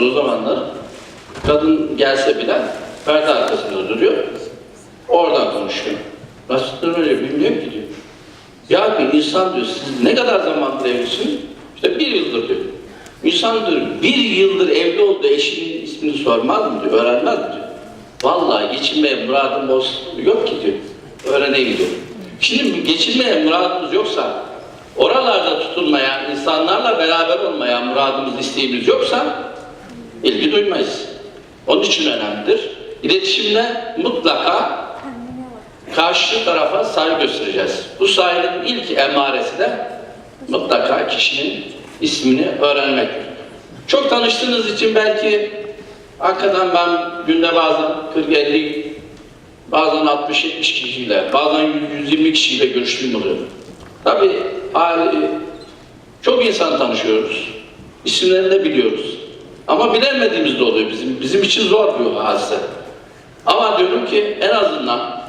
O zamanlar kadın gelse bile perde arkasında duruyor. Oradan konuşuyor. Nasıl öyle bilmiyorum ki diyor. Ya bir insan diyor siz ne kadar zamandır evlisiniz? İşte bir yıldır diyor. İnsan diyor bir yıldır evli olduğu eşinin ismini sormaz mı diyor, öğrenmez mi diyor. Vallahi geçinmeye muradım olsun yok ki diyor. Öğreneyim diyor. Şimdi geçinmeye muradımız yoksa, oralarda tutulmaya, insanlarla beraber olmaya muradımız, isteğimiz yoksa ilgi duymayız. Onun için önemlidir. İletişimde mutlaka karşı tarafa saygı göstereceğiz. Bu saygının ilk emaresi de mutlaka kişinin ismini öğrenmektir. Çok tanıştığınız için belki hakikaten ben günde bazen 40-50 bazen 60-70 kişiyle, bazen 120 kişiyle görüştüğüm oluyor. Tabii çok insan tanışıyoruz. İsimlerini de biliyoruz. Ama bilemediğimiz de oluyor bizim. Bizim için zor bir hadise. Ama diyorum ki en azından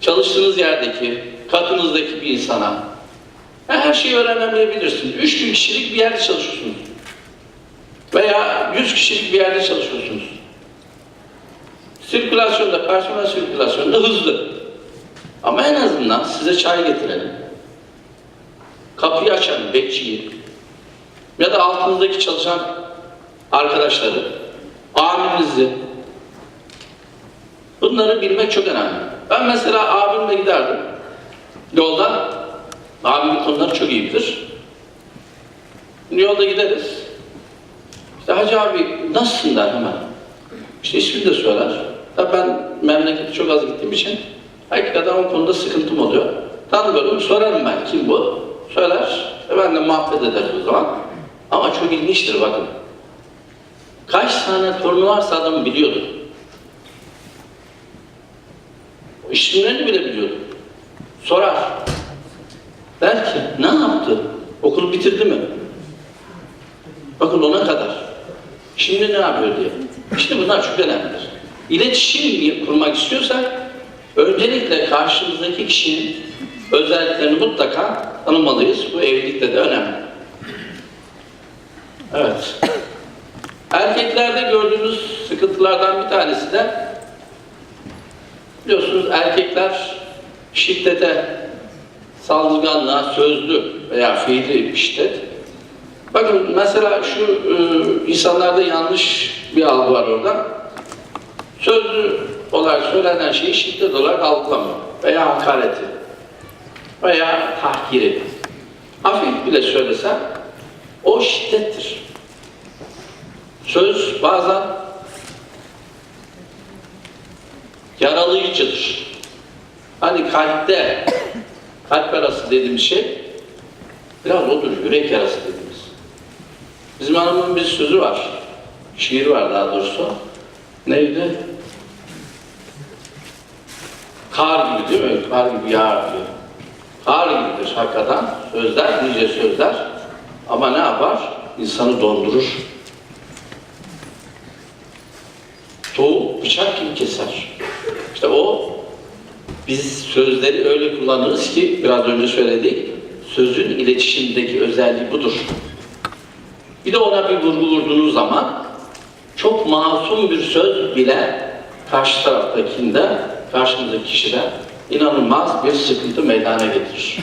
çalıştığınız yerdeki, katınızdaki bir insana her şeyi öğrenemeyebilirsiniz. 3000 kişilik bir yerde çalışıyorsunuz. Veya 100 kişilik bir yerde çalışıyorsunuz. Sirkülasyonda, personel sirkülasyonda hızlı. Ama en azından size çay getirelim. Kapıyı açan bekçiyi ya da altınızdaki çalışan arkadaşları, amirinizi bunları bilmek çok önemli. Ben mesela abimle giderdim. Yolda abim konuları çok iyi bilir. Yolda gideriz. İşte Hacı abi nasılsın der hemen. İşte ismini de söyler. Tabii ben memlekete çok az gittiğim için hakikaten o konuda sıkıntım oluyor. Tanıyorum, sorarım ben kim bu? Söyler. E ben de muhabbet o zaman. Ama çok ilginçtir bakın. Kaç tane torunu varsa adam biliyordu. İsimlerini bile biliyordu. Sorar. Der ki ne yaptı? Okul bitirdi mi? Bakın ona kadar. Şimdi ne yapıyor diye. İşte bunlar çok önemlidir. İletişim kurmak istiyorsak öncelikle karşımızdaki kişinin özelliklerini mutlaka tanımalıyız. Bu evlilikte de önemli. Evet. Erkeklerde gördüğümüz sıkıntılardan bir tanesi de biliyorsunuz erkekler şiddete, saldırganlığa, sözlü veya fiili şiddet. Bakın mesela şu e, insanlarda yanlış bir algı var orada. Sözlü olarak söylenen şeyi şiddet olarak algılamıyor. Veya hakareti. Veya tahkiri. Hafif bile söylesem o şiddettir. Söz bazen yaralayıcıdır. Hani kalpte, kalp yarası dediğimiz şey biraz odur, yürek yarası dediğimiz. Bizim hanımın bir sözü var, şiir var daha doğrusu. Neydi? Kar gibi değil mi? Kar gibi yağar diyor. Kar gibidir hakikaten sözler, nice sözler. Ama ne yapar? İnsanı dondurur. Bıçak gibi keser. İşte o biz sözleri öyle kullanırız ki biraz önce söyledik. Sözün iletişimdeki özelliği budur. Bir de ona bir vurgu vurduğunuz zaman çok masum bir söz bile karşı taraftakinde, karşımızdaki kişide inanılmaz bir sıkıntı meydana getirir.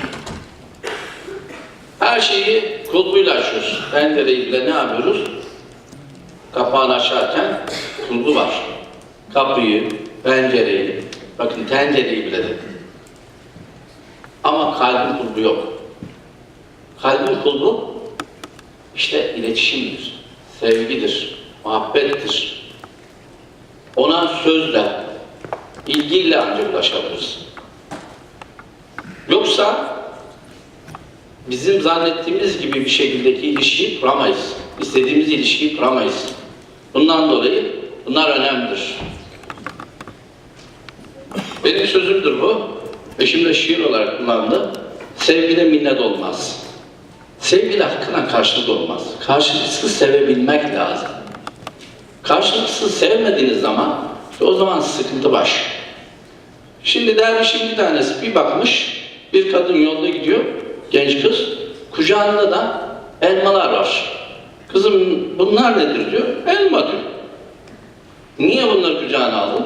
Her şeyi kulbuyla açıyoruz. Pencereyi bile ne yapıyoruz? Kapağını açarken kulbu var. Kapıyı, pencereyi, bakın tencereyi bile dedim. Ama kalbin kulbu yok. Kalbin kulbu işte iletişimdir, sevgidir, muhabbettir. Ona sözle, ilgiyle ancak ulaşabiliriz. Yoksa bizim zannettiğimiz gibi bir şekildeki ilişkiyi kuramayız. İstediğimiz ilişkiyi kuramayız. Bundan dolayı bunlar önemlidir. Benim sözümdür bu. Eşim de şiir olarak kullandı. Sevgide minnet olmaz. Sevgide hakkına karşılık olmaz. Karşılıksız sevebilmek lazım. Karşılıksız sevmediğiniz zaman o zaman sıkıntı baş. Şimdi dervişin bir tanesi bir bakmış, bir kadın yolda gidiyor, genç kız, kucağında da elmalar var. Kızım bunlar nedir diyor. Elma diyor. Niye bunları kucağına aldın?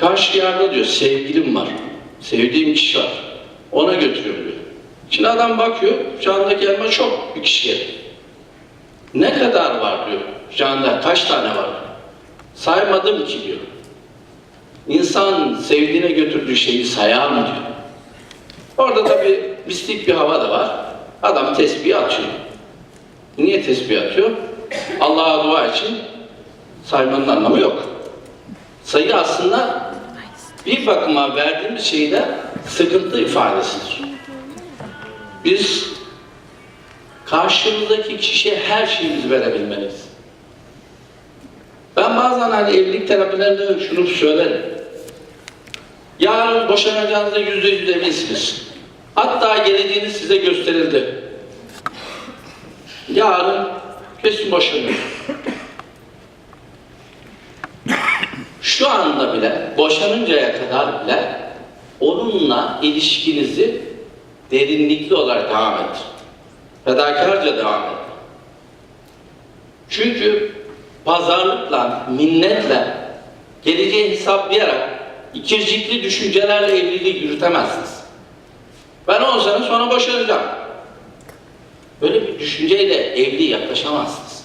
Karşı yerde diyor sevgilim var. Sevdiğim kişi var. Ona götürüyorum diyor. Şimdi adam bakıyor, kucağındaki elma çok bir kişiye. Ne kadar var diyor. Kucağında kaç tane var? Saymadım ki diyor. İnsan sevdiğine götürdüğü şeyi sayar mı diyor. Orada tabii mistik bir hava da var. Adam tesbih atıyor. Niye tesbih atıyor? Allah'a dua için saymanın anlamı yok. Sayı aslında bir bakıma verdiğimiz şeyde sıkıntı ifadesidir. Biz karşımızdaki kişiye her şeyimizi verebilmeliyiz. Ben bazen hani evlilik terapilerinde şunu söylerim. Yarın boşanacağınızda yüzde yüz eminsiniz. Hatta geleceğiniz size gösterildi. Yarın kesin boşanıyor. Şu anda bile, boşanıncaya kadar bile onunla ilişkinizi derinlikli olarak devam ettir. Fedakarca devam et. Çünkü pazarlıkla, minnetle, geleceği hesaplayarak ikircikli düşüncelerle evliliği yürütemezsiniz. Ben 10 sene sonra boşanacağım. Böyle bir düşünceyle evli yaklaşamazsınız.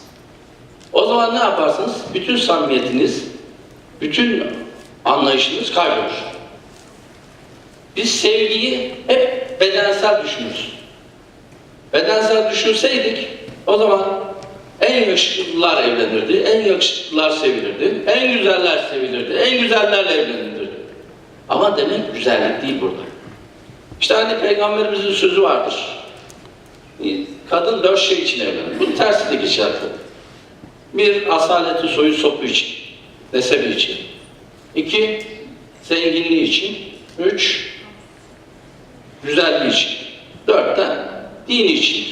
O zaman ne yaparsınız? Bütün samimiyetiniz, bütün anlayışınız kaybolur. Biz sevgiyi hep bedensel düşünürüz. Bedensel düşünseydik o zaman en yakışıklılar evlenirdi, en yakışıklılar sevilirdi, en güzeller sevilirdi, en güzellerle evlenilirdi. Ama demek güzellik değil burada. İşte hani peygamberimizin sözü vardır. Kadın dört şey için evlenir. Bunun tersi de geçer. Bir, asaleti soyu sopu için, nesebi için. İki, zenginliği için. Üç, güzelliği için. Dört de dini için.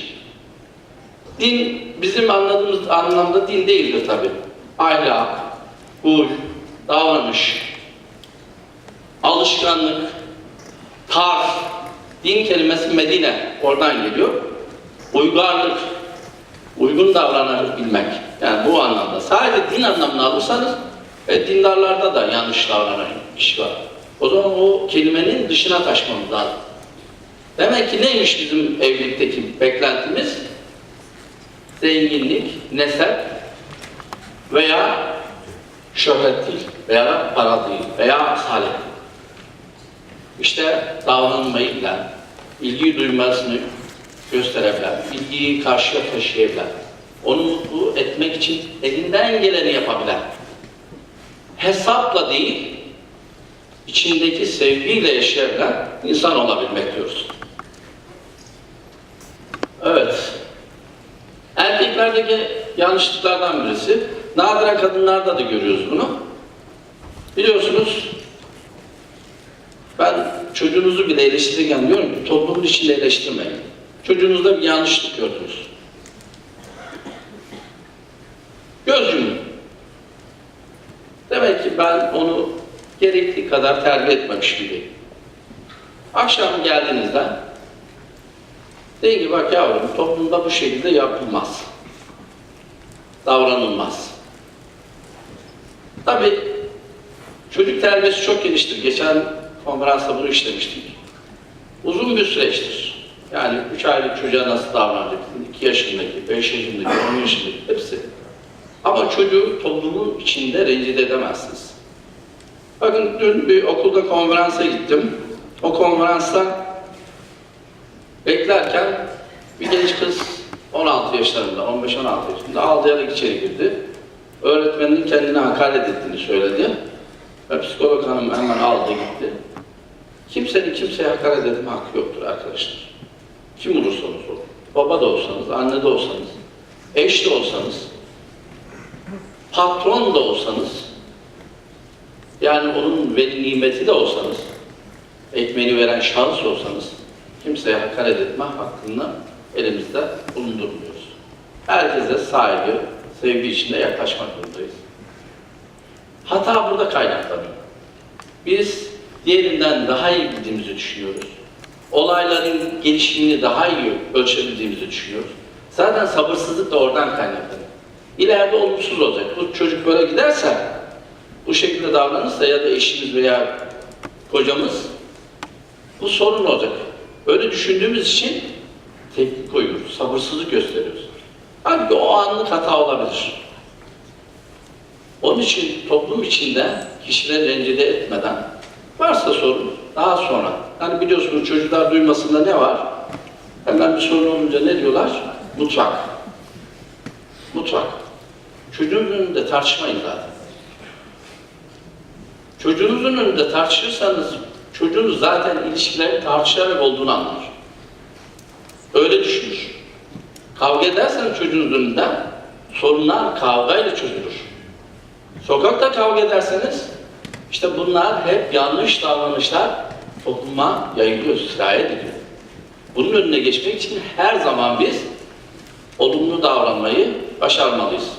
Din bizim anladığımız anlamda din değildir tabi. Ahlak, huy, davranış, alışkanlık, tarz, din kelimesi Medine oradan geliyor. Uygarlık, uygun davranabilmek. Yani bu anlamda. Sadece din anlamını alırsanız e, dindarlarda da yanlış davranan kişi var. O zaman o kelimenin dışına taşmamız lazım. Demek ki neymiş bizim evlilikteki beklentimiz? Zenginlik, nesep veya şöhret değil, veya para değil, veya değil. İşte davranmayı bilen, ilgi duymasını gösterebilen, ilgiyi karşıya taşıyabilen, onu mutlu etmek için elinden geleni yapabilen, hesapla değil, içindeki sevgiyle yaşayabilen insan olabilmek diyoruz. Evet. Erkeklerdeki yanlışlıklardan birisi, nadiren kadınlarda da görüyoruz bunu. Biliyorsunuz, ben çocuğunuzu bile eleştirirken diyorum ki toplumun içinde eleştirmeyin. Çocuğunuzda bir yanlışlık gördünüz. Göz yumun. Demek ki ben onu gerektiği kadar terbiye etmemiş gibiyim. Akşam geldiğinizde deyin ki bak yavrum toplumda bu şekilde yapılmaz. Davranılmaz. Tabi çocuk terbiyesi çok geliştir. Geçen konferansta bunu işlemiştik. Uzun bir süreçtir. Yani üç aylık çocuğa nasıl davranacaksın? İki yaşındaki, beş yaşındaki, on yaşındaki hepsi. Ama çocuğu toplumun içinde rencide edemezsiniz. Bakın dün bir okulda konferansa gittim. O konferansta beklerken bir genç kız 16 yaşlarında, 15-16 yaşında ağlayarak içeri girdi. Öğretmenin kendine hakaret ettiğini söyledi. Ve psikolog hanım hemen aldı gitti. Kimsenin kimseye hakaret etme hakkı yoktur arkadaşlar. Kim olursanız olun. Baba da olsanız, anne de olsanız, eş de olsanız, patron da olsanız, yani onun veli nimeti de olsanız, ekmeğini veren şahıs olsanız, kimseye hakaret etme hakkını elimizde bulundurmuyoruz. Herkese saygı, sevgi içinde yaklaşmak zorundayız. Hata burada kaynaklanıyor. Biz diğerinden daha iyi bildiğimizi düşünüyoruz. Olayların gelişimini daha iyi ölçebildiğimizi düşünüyoruz. Zaten sabırsızlık da oradan kaynaklanıyor. ileride olumsuz olacak. Bu çocuk böyle giderse, bu şekilde davranırsa ya da eşimiz veya kocamız bu sorun olacak. Öyle düşündüğümüz için tepki koyuyoruz, sabırsızlık gösteriyoruz. Halbuki o anlık hata olabilir. Onun için toplum içinde kişileri rencide etmeden varsa sorun daha sonra. Hani biliyorsunuz çocuklar duymasında ne var? Hemen bir sorun olunca ne diyorlar? Mutfak. Mutfak. Çocuğun önünde tartışmayın zaten. Çocuğunuzun önünde tartışırsanız çocuğunuz zaten ilişkilerin tartışarak olduğunu anlar. Öyle düşünür. Kavga ederseniz çocuğunuzun önünde sorunlar kavgayla çözülür. Sokakta kavga ederseniz işte bunlar hep yanlış davranışlar topluma yayılıyor, sirayet ediyor. Bunun önüne geçmek için her zaman biz olumlu davranmayı başarmalıyız.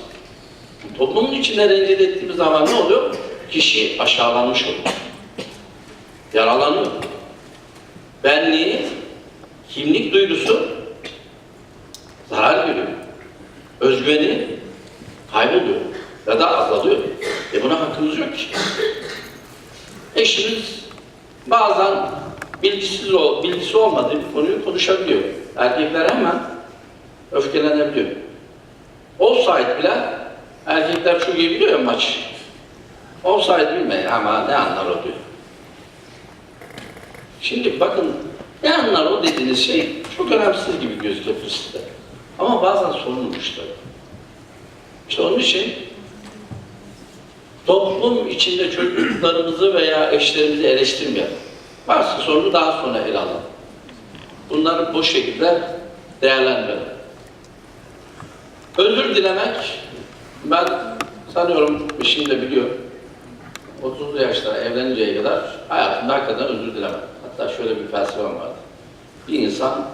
Toplumun içinde rencide ettiğimiz zaman ne oluyor? Kişi aşağılanmış oluyor. Yaralanıyor. Benliği, kimlik duygusu zarar görüyor. Özgüveni kayboluyor ya da azalıyor. E buna hakkımız yok ki. Eşimiz bazen bilgisiz ol, bilgisi olmadığı bir konuyu konuşabiliyor. Erkekler hemen öfkelenebiliyor. Offside bile erkekler çok iyi biliyor ya maç. Offside bilmeyin ama ne anlar o diyor. Şimdi bakın ne anlar o dediğiniz şey çok önemsiz gibi gözüküyor size. Ama bazen sorunmuş tabii. İşte onun için toplum içinde çocuklarımızı veya eşlerimizi eleştirmeyelim. Varsa sorunu daha sonra ele alalım. Bunları bu şekilde değerlendirelim. Özür dilemek, ben sanıyorum işim de biliyor. 30'lu yaşlara evleninceye kadar hayatımda hakikaten özür dilemem. Hatta şöyle bir felsefem vardı. Bir insan